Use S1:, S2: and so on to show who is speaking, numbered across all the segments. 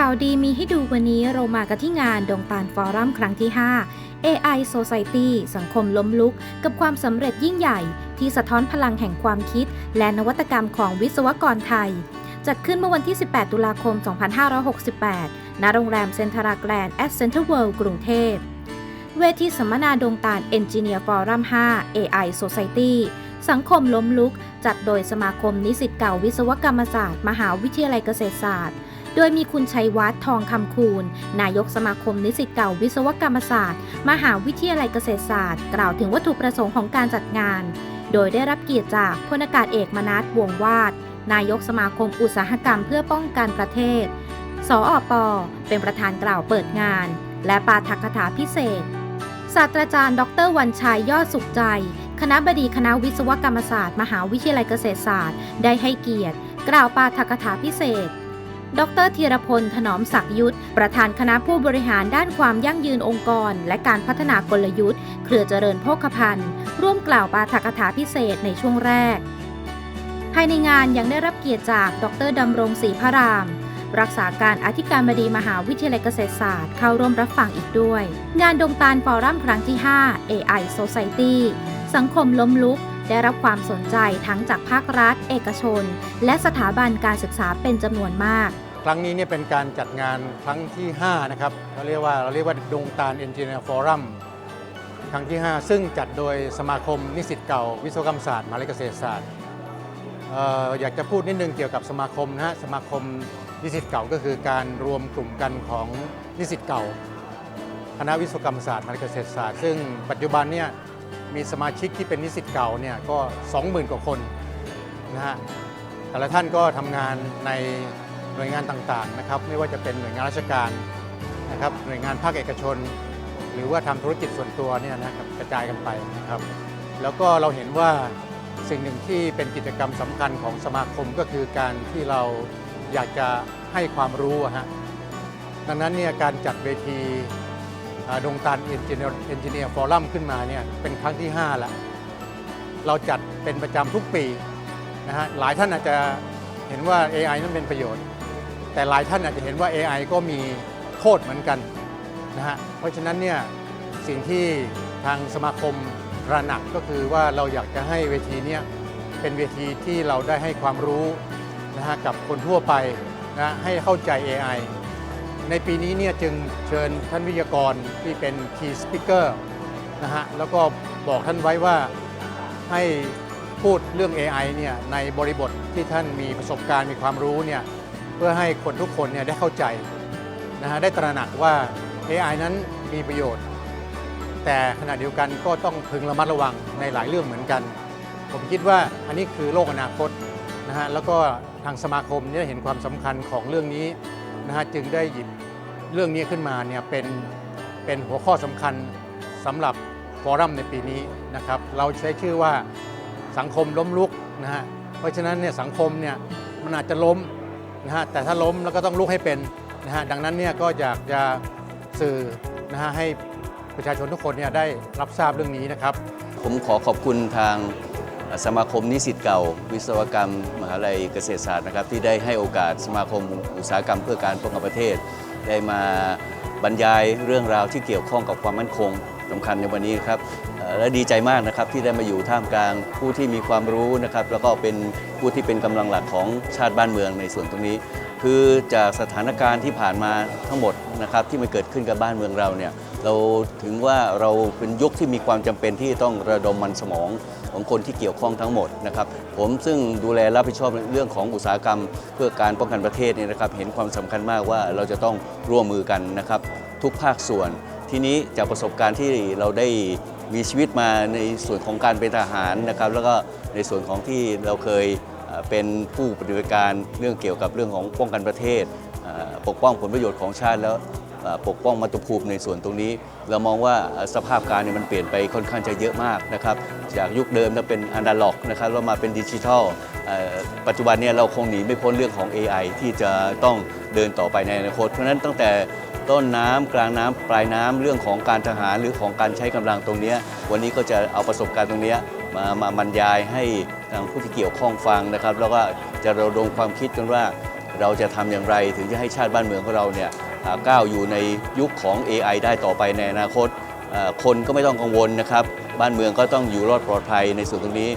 S1: ข่าวดีมีให้ดูวันนี้เรามากันที่งานดงตาลฟอรัมครั้งที่ 5 AI Society สังคมล้มลุก กับความสำเร็จยิ่งใหญ่ ที่สะท้อนพลังแห่งความคิด และนวัตกรรมของวิศวกรไทย จัดขึ้นเมื่อวันที่ 18 ตุลาคม 2568 ณ โรงแรมเซ็นทราแกรนด์แอดเซ็นทรัลเวิลด์กรุงเทพ เวทีสัมมนาดงตาล Engineer Forum 5 AI Society สังคมล้มลุก จัดโดยสมาคมนิสิตเก่าวิศวกรรมศาสตร์ มหาวิทยาลัยเกษตรศาสตร์ โดยมีคุณชัยวัฒน์ทองคำคูณ นายกสมาคมนิสิตเก่าวิศวกรรมศาสตร์ มหาวิทยาลัยเกษตรศาสตร์ กล่าวถึงวัตถุประสงค์ของการจัดงาน โดยได้รับเกียรติจากพลอากาศเอกมนัสวงวาด นายกสมาคมอุตสาหกรรมเพื่อป้องกันประเทศ สออปเป็นประธานกล่าวเปิดงาน และปาฐกถาพิเศษ ศาสตราจารย์ ดรวันชัยยอดสุขใจ คณะบดีคณะวิศวกรรมศาสตร์ มหาวิทยาลัยเกษตรศาสตร์ ได้ให้เกียรติ กล่าวปาฐกถาพิเศษ ดรธีรพล ถนอมศักยุทธ ประธานคณะผู้บริหารด้านความยั่งยืนองค์กร และการพัฒนากลยุทธ์ เครือเจริญโภคภัณฑ์ ร่วมกล่าวปาฐกถาพิเศษในช่วงแรก ภายในงานยังได้รับเกียรติจาก ดรดำรงศรีพระราม รักษาการอธิการบดีมหาวิทยาลัยเกษตรศาสตร์ เข้าร่วมรับฟังอีกด้วย งานดงตาลฟอรัมครั้งที่ 5 AI Society สังคมล้มลุกได้รับความสนใจทั้งจากภาครัฐ เอกชน และสถาบันการศึกษาเป็นจำนวนมาก
S2: ครั้งนี้เนี่ยเป็นการจัดงานครั้งที่ 5 นะครับเราเรียกว่าเราเรียกว่าดงตาลเอนจิเนียร์ฟอรัมครั้งที่ 5 ซึ่งจัดโดยสมาคมนิสิตเก่า วิศวกรรมศาสตร์มหาวิทยาลัยเกษตรศาสตร์เอ่ออยากจะพูดนิดนึงเกี่ยวกับสมาคมนะฮะสมาคมนิสิตเก่าก็คือการรวมกลุ่มกันของนิสิตเก่า คณะวิศวกรรมศาสตร์มหาวิทยาลัยเกษตรศาสตร์ ซึ่งปัจจุบันเนี่ยมีสมาชิกที่เป็นนิสิตเก่าเนี่ยก็20,000กว่าคนนะฮะแต่ละท่านก็ทำงานใน หน่วยงานต่างๆนะครับไม่ว่าจะเป็นหน่วยงานราชการนะครับหน่วยงานภาคเอกชน หรือว่าทำธุรกิจส่วนตัวเนี่ยนะครับกระจายกันไปนะครับ แล้วก็เราเห็นว่าสิ่งหนึ่งที่เป็นกิจกรรมสำคัญของสมาคมก็คือการที่เราอยากจะให้ความรู้ฮะดังนั้นเนี่ยการจัดเวทีอ่าดงตาลเอนจิเนียร์เอนจิเนียร์ฟอรัมขึ้นมาเนี่ยเป็นครั้งที่ 5 แล้ว เราจัดเป็นประจำทุกปีนะฮะหลายท่านอาจจะเห็นว่า AI นั้นเป็นประโยชน์ แต่หลายท่านอาจจะเห็นว่า AI ก็มีโทษเหมือนกันนะฮะเพราะฉะนั้นเนี่ยสิ่งที่ทางสมาคมระหนักก็คือว่าเราอยากจะให้เวทีเนี้เป็นเวทีที่เราได้ให้ความรู้นะฮะกับคนทั่วไปนะให้เข้าใจ AI ในปีนี้เนี่ยจึงเชิญท่านวิทยากรที่เป็น Key Speaker นะฮะแล้วก็บอกท่านไว้ว่าให้พูดเรื่อง AI เนี่ยในบริบทที่ท่านมีประสบการณ์มีความรู้เนี่ย เพื่อให้คนทุกคนเนี่ยได้เข้าใจนะฮะได้ตระหนักว่า AI นั้นมีประโยชน์ แต่ขณะเดียวกันก็ต้องพึงระมัดระวังในหลายเรื่องเหมือนกัน ผมคิดว่าอันนี้คือโลกอนาคตนะฮะแล้วก็ทางสมาคมเนี่ยเห็นความสำคัญของเรื่องนี้นะฮะจึงได้หยิบเรื่องนี้ขึ้นมาเนี่ยเป็นเป็นหัวข้อสำคัญสำหรับฟอรัมในปีนี้นะครับเราใช้ชื่อว่าสังคมล้มลุกนะฮะเพราะฉะนั้นเนี่ยสังคมเนี่ยมันอาจจะล้ม นะฮะแต่ถ้าล้มแล้วก็ต้องลุกให้เป็นนะฮะดังนั้นเนี่ยก็อยากจะสื่อนะฮะให้ประชาชนทุกคนเนี่ยได้รับทราบเรื่องนี้นะครับ
S3: ผมขอขอบคุณทางสมาคมนิสิตเก่า วิศวกรรม มหาลัยเกษตรศาสตร์นะครับที่ได้ให้โอกาสสมาคมอุตสาหกรรมเพื่อการป้องกันประเทศ ได้มาบรรยายเรื่องราวที่เกี่ยวข้องกับความมั่นคงสำคัญในวันนี้ครับ และดีใจมากนะครับที่ได้มาอยู่ท่ามกลาง ผู้ที่มีความรู้นะครับแล้วก็เป็นผู้ที่เป็นกำลังหลักของชาติบ้านเมืองในส่วนตรงนี้ คือจากสถานการณ์ที่ผ่านมาทั้งหมดนะครับที่มันเกิดขึ้นกับบ้านเมืองเราเนี่ยเราถึงว่าเราเป็นยุคที่มีความจำเป็นที่ต้องระดมมันสมองของคนที่เกี่ยวข้องทั้งหมดนะครับผมซึ่งดูแลรับผิดชอบเรื่องของอุตสาหกรรม เพื่อการป้องกันประเทศเนี่ยนะครับเห็นความสำคัญมากว่าเราจะต้องร่วมมือกันนะครับทุกภาคส่วน ทีนี้จากประสบการณ์ที่เราได้ มีชีวิตมาในส่วนของการเป็นทหารนะครับ แล้วก็ในส่วนของที่เราเคยเป็นผู้ปฏิบัติการเรื่องเกี่ยวกับเรื่องของป้องกันประเทศ ปกป้องผลประโยชน์ของชาติแล้วปกป้องมาตุภูมิในส่วนตรงนี้ เรามองว่าสภาพการเนี่ยมันเปลี่ยนไปค่อนข้างจะเยอะมากนะครับจากยุคเดิมจะเป็นอนาล็อกนะครับแล้วมาเป็นดิจิทัลปัจจุบันเนี่ยเราคงหนีไม่พ้นเรื่องของ AI ที่จะต้องเดินต่อไปในอนาคตเพราะฉะนั้นตั้งแต่ ต้นน้ำกลางน้ำปลายน้ำเรื่องของการทหารหรือของการใช้กำลังตรงนี้ วันนี้ก็จะเอาประสบการณ์ตรงนี้มามาบรรยายให้ทางผู้ที่เกี่ยวข้องฟังนะครับ แล้วก็จะระดมความคิดกันว่า เราจะทำอย่างไรถึงจะให้ชาติบ้านเมืองของเราเนี่ยก้าวอยู่ในยุคของ AI ได้ต่อไปในอนาคต คนก็ไม่ต้องกังวลนะครับ บ้านเมืองก็ต้องอยู่รอดปลอดภัยในส่วนตรงนี้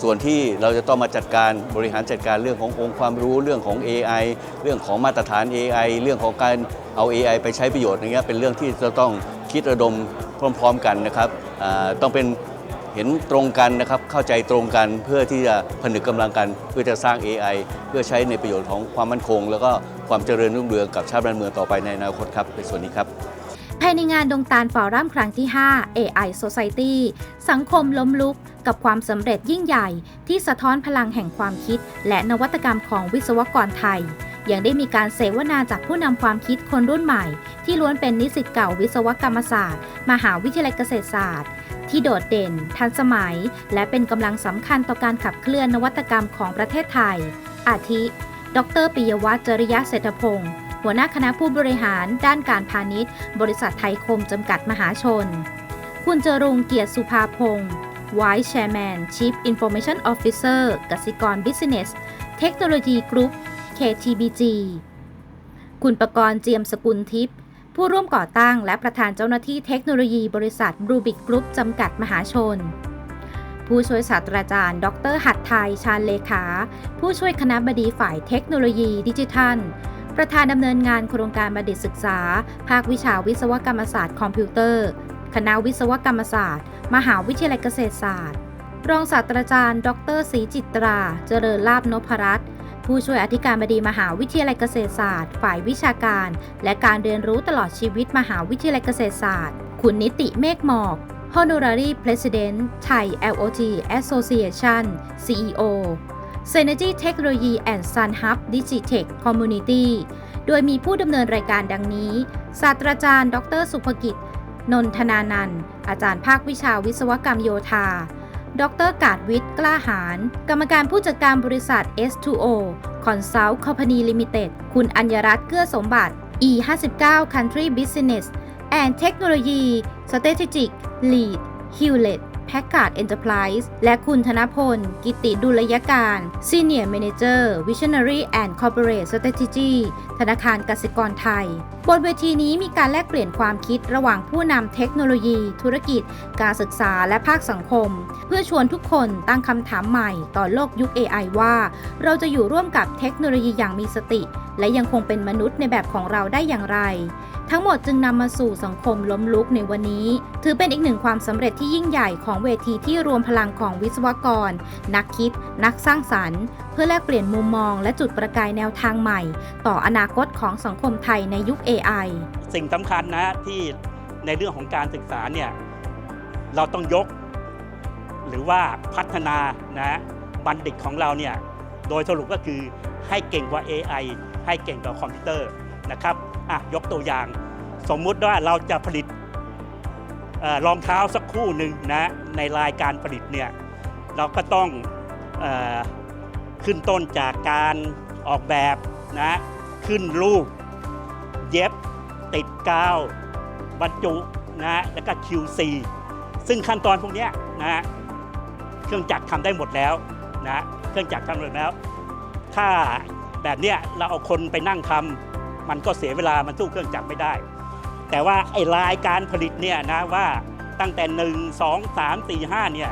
S3: ส่วนที่เราจะต้องมาจัดการบริหารจัดการเรื่องขององค์ความรู้เรื่องของ AI เรื่องของมาตรฐาน AI เรื่องของการเอา AI ไปใช้ประโยชน์อย่างเงี้ยเป็นเรื่องที่จะต้องคิดระดมพร้อม ๆกันนะครับต้องเป็นเห็นตรงกันนะครับเข้าใจตรงกันเพื่อที่จะผนึกกำลังกันเพื่อจะสร้าง AI เพื่อใช้ในประโยชน์ของความมั่นคง แล้วก็ความเจริญรุ่งเรืองกับชาติบ้านเมืองต่อไปในอนาคตครับในส่วนนี้ครับ
S1: ภายในงานดงตาลฟอรัมครั้งที่ 5 AI Society สังคมล้มลุกกับความสำเร็จยิ่งใหญ่ ที่สะท้อนพลังแห่งความคิด และนวัตกรรมของวิศวกรไทย ยังได้มีการเสวนาจากผู้นำความคิดคนรุ่นใหม่ ที่ล้วนเป็นนิสิตเก่าวิศวกรรมศาสตร์ มหาวิทยาลัยเกษตรศาสตร์ ที่โดดเด่น ทันสมัย และเป็นกำลังสำคัญต่อการขับเคลื่อนนวัตกรรมของประเทศไทย อาทิ ดรปิยวัฒน์จริยะเศรษฐพงศ์ หัวหน้าคณะผู้บริหารด้านการพาณิชย์ บริษัทไทยคมจำกัดมหาชน คุณเจรุงเกียรติสุภาพงศ์ Vice Chairman Chief Information Officer กสิกร Business เทคโนโลยีกรุ๊ป KTBG คุณประกรณ์เจียมสกุลทิพย์ผู้ร่วมก่อตั้งและประธานเจ้าหน้าที่เทคโนโลยีบริษัทบรูบิกกรุ๊ปจำกัดมหาชน ผู้ช่วยศาสตราจารย์ ดรหัดไทย ชาญเลขา ผู้ช่วยคณะบดีฝ่ายเทคโนโลยีดิจิทัล ประธานดำเนินงานโครงการบัณฑิตศึกษา ภาควิชาวิศวกรรมศาสตร์คอมพิวเตอร์ คณะวิศวกรรมศาสตร์ มหาวิทยาลัยเกษตรศาสตร์ รองศาสตราจารย์ ดรศรีจิตรา เจริญลาบนพรัตน์ผู้ช่วยอธิการบดีมหาวิทยาลัยเกษตรศาสตร์ ฝ่ายวิชาการ และการเรียนรู้ตลอดชีวิตมหาวิทยาลัยเกษตรศาสตร์ คุณนิติเมฆหมอก Honorary President Thai LOT Association CEO Synergy Technology and Sun Hub Digitech Community โดยมีผู้ดำเนินรายการดังนี้ ศาสตราจารย์ ดร สุภกิจ นนทนานันอาจารย์ภาควิชาวิศวกรรมโยธา ดรกาดวิทย์กล้าหาร กรรมการผู้จัดการบริษัท S2O Consult Company Limited คุณอัญญรัตน์เกื้อสมบัติ E59 Country Business and Technology Strategic Lead Hewlett แฮกการ์ดเอ็นเตอร์ไพรส์และคุณธนพล กิติดุลยการซีเ Senior Manager Visionary and Corporate Strategy ธนาคารกสิกรไทยบนเวทีนี้มีการแลกเปลี่ยนความคิดระหว่างผู้นำเทคโนโลยี ธุรกิจ การศึกษาและภาคสังคม เพื่อชวนทุกคนตั้งคำถามใหม่ต่อโลกยุค AI ว่า เราจะอยู่ร่วมกับเทคโนโลยีอย่างมีสติ และยังคงเป็นมนุษย์ในแบบของเราได้อย่างไร ทั้งหมดจึงนำมาสู่สังคมล้มลุกในวันนี้ ถือเป็นอีกหนึ่งความสำเร็จที่ยิ่งใหญ่ของเวทีที่รวมพลังของวิศวกร นักคิด นักสร้างสรรค์เพื่อแลกเปลี่ยนมุมมองและจุดประกายแนวทางใหม่ ต่ออนาคตของสังคมไทยในยุค AI
S4: สิ่งสำคัญนะที่ในเรื่องของการศึกษาเนี่ยเราต้องยก หรือว่าพัฒนานะบัณฑิตของเราเนี่ยโดยสรุปก็คือให้เก่งกว่า AI ให้เก่งกว่าคอมพิวเตอร์นะครับอะยกตัวอย่าง สมมุติว่าเราจะผลิตเออรองเท้าสักคู่หนึ่งนะในรายการผลิตเนี่ยเราก็ต้องอ ขึ้นต้นจากการออกแบบนะขึ้นรูป เย็บติดกาว บรรจุนะฮะแล้วก็ QC ซึ่งขั้นตอนพวกนี้นะฮะเครื่องจักรทำได้หมดแล้วนะฮะเครื่องจักรทำหมดแล้ว ถ้าแบบเนี้ยเราเอาคนไปนั่งทำมันก็เสียเวลามันสู้เครื่องจักรไม่ได้ แต่ว่าไอ้รายการผลิตเนี่ยนะว่าตั้งแต่ 1 2 3 4 5เนี่ย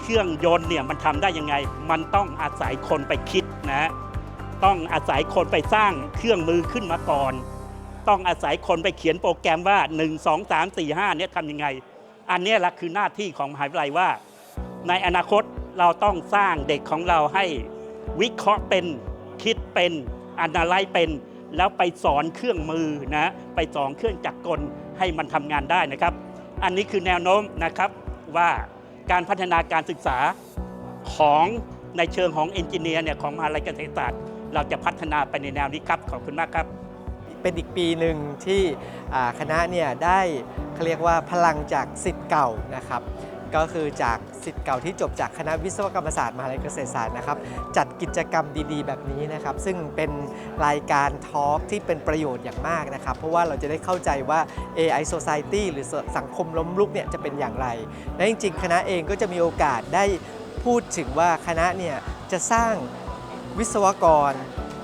S4: เครื่องยนต์เนี่ยมันทำได้ยังไง มันต้องอาศัยคนไปคิดนะต้องอาศัยคนไปสร้างเครื่องมือขึ้นมาก่อน ต้องอาศัยคนไปเขียนโปรแกรมว่า 1 2 3 4 5เนี่ยทำยังไง อันนี้แหละคือหน้าที่ของมหาวิทยาลัยว่า ในอนาคตเราต้องสร้างเด็กของเราให้วิเคราะห์เป็นคิดเป็นอนาลัยเป็นแล้วไปสอนเครื่องมือนะไปสอนเครื่องจักรกลให้มันทำงานได้นะครับ อันนี้คือแนวโน้มนะครับว่า การพัฒนาการศึกษาของในเชิงของเอนจิเนียร์เนี่ยของมหาลัยเกษตรศาสตร์ เราจะพัฒนาไปในแนวนี้ครับ ขอบคุณมากครับ
S5: เป็นอีกปีหนึ่งที่คณะเนี่ยได้เขาเรียกว่าพลังจากสิทธิ์เก่านะครับ ก็คือจากสิทธิ์เก่าที่จบจากคณะวิศวกรรมศาสตร์มหาลัยเกษตรศาสตร์นะครับ จัดกิจกรรมดีๆ แบบนี้นะครับ ซึ่งเป็นรายการทอล์กที่เป็นประโยชน์อย่างมากนะครับ เพราะว่าเราจะได้เข้าใจว่า AI Society หรือสังคมล้มลุกเนี่ยจะเป็นอย่างไร และจริง ๆ คณะเองก็จะมีโอกาสได้พูดถึงว่าคณะเนี่ยจะสร้างวิศวกร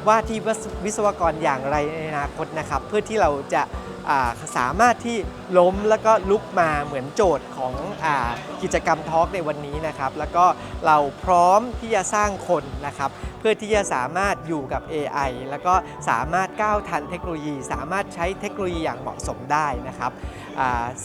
S5: ว่าที่วิศวกรอย่างไรในอนาคตนะครับ เพื่อที่เราจะ สามารถที่ล้มแล้วก็ลุกมาเหมือนโจทย์ของอกิจกรรมทอล์กในวันนี้นะครับ แล้วก็เราพร้อมที่จะสร้างคนนะครับ เพื่อที่จะสามารถอยู่กับ AI แล้วก็สามารถก้าวทันเทคโนโลยี สามารถใช้เทคโนโลยีอย่างเหมาะสมได้นะครับ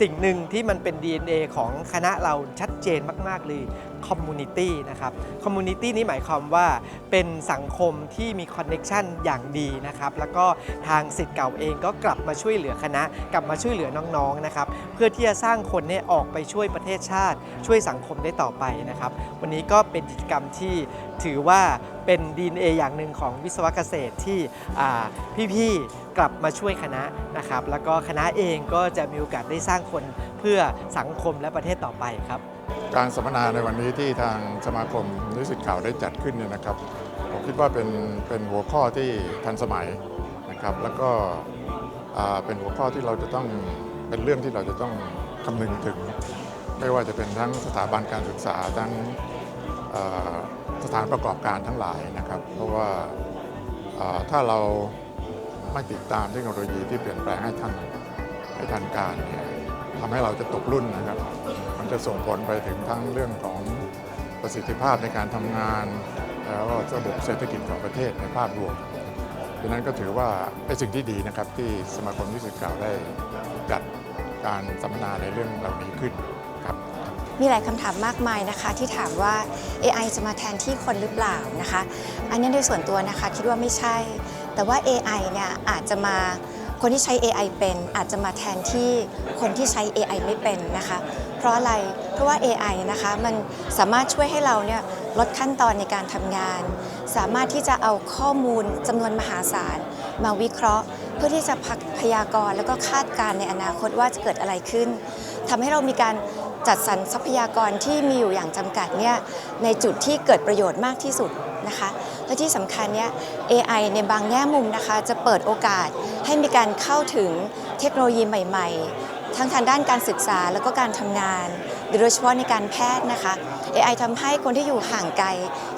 S5: สิ่งหนึ่งที่มันเป็น DNA ของคณะเราชัดเจนมาก ๆ เลย คอมมูนิตี้นะครับคอมมูนิตี้นี้หมายความว่าเป็นสังคมที่มีคอนเน็ชันอย่างดีนะครับแล้วก็ทางสิทธิ์เก่าเองก็กลับมาช่วยเหลือคณะ กลับมาช่วยเหลือน้องๆนะครับเพื่อที่จะสร้างคนเนี่ยออกไปช่วยประเทศชาติ ช่วยสังคมได้ต่อไปนะครับวันนี้ก็เป็นกิจกรรมที่ถือว่าเป็น DNA อย่างหนึ่งของวิศวะเกษตรที่พี่ๆกลับมาช่วยคณะนะครับแล้วก็คณะเองก็จะมีโอกาสได้สร้างคนเพื่อสังคมและประเทศต่อไปครับ
S6: การสัมมนาในวันนี้ที่ทางสมาคมนิสิตข่าวได้จัดขึ้นเนี่ยนะครับ ผมคิดว่าเป็นเป็นหัวข้อที่ทันสมัยนะครับ แล้วก็เป็นหัวข้อที่เราจะต้องเป็นเรื่องที่เราจะต้องคำนึงถึง ไม่ว่าจะเป็นทั้งสถาบันการศึกษาทั้งสถานประกอบการทั้งหลายนะครับ เพราะว่าถ้าเราไม่ติดตามเทคโนโลยีที่เปลี่ยนแปลงให้ทันให้ทันการเนี่ยทำให้เราจะตกรุ่นนะครับ จะส่งผลไปถึงทั้งเรื่องของประสิทธิภาพในการทำงาน แล้วก็ระบบเศรษฐกิจของประเทศในภาพรวมดังนั้นก็ถือว่าเป็นสิ่งที่ดีนะครับที่สมาคมนิสิตเก่าได้จัดการสัมมนาในเรื่องเหล่านี้ขึ้นครับ
S7: มีหลายคำถามมากมายนะคะ ที่ถามว่า AI จะมาแทนที่คนหรือเปล่านะคะ อันนี้โดยส่วนตัวนะคะคิดว่าไม่ใช่ แต่ว่า AI เนี่ยอาจจะมาคนที่ใช้ AI เป็นอาจจะมาแทนที่คนที่ใช้ AI ไม่เป็นนะคะ เพราะอะไร เพราะว่า AI นะคะมันสามารถช่วยให้เราเนี่ยลดขั้นตอนในการทำงาน สามารถที่จะเอาข้อมูลจำนวนมหาศาล มาวิเคราะห์ เพื่อที่จะพักพยากรณ์แล้วก็คาดการณ์ในอนาคตว่าจะเกิดอะไรขึ้นทำให้เรามีการจัดสรรทรัพยากรที่มีอยู่อย่างจำกัดเนี่ยในจุดที่เกิดประโยชน์มากที่สุดนะคะและที่สำคัญเนี่ย AI ในบางแง่มุมนะคะจะเปิดโอกาสให้มีการเข้าถึงเทคโนโลยีใหม่ ๆ ทั้งทางด้านการศึกษาแล้วก็การทำงาน โดยเฉพาะในการแพทย์นะคะ AI ทำให้คนที่อยู่ห่างไกล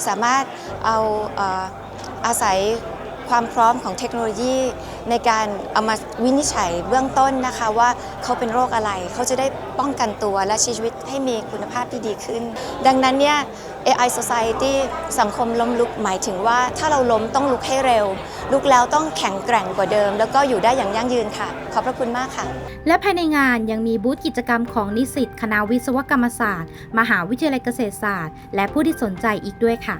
S7: สามารถเอาเอออาศัยความพร้อมของเทคโนโลยี ในการเอามาวินิจฉัยเบื้องต้นนะคะว่าเขาเป็นโรคอะไร เขาจะได้ป้องกันตัวและช้ชีวิตให้มีคุณภาพที่ดีขึ้น ดังนั้นเนี่ย AI Society สังคมล้มลุกหมายถึงว่า ถ้าเราล้มต้องลุกให้เร็ว ลุกแล้วต้องแข็งแกร่งกว่าเดิม แล้วก็อยู่ได้อย่างยั่งยืนค่ะ ขอบพระคุณมากค่ะ
S1: และภายในงานยังมีบูธกิจกรรมของนิสิตคณะวิศวกรรมศาสตร์ มหาวิทยาลัยเกษตรศาสตร์ และผู้ที่สนใจอีกด้วยค่ะ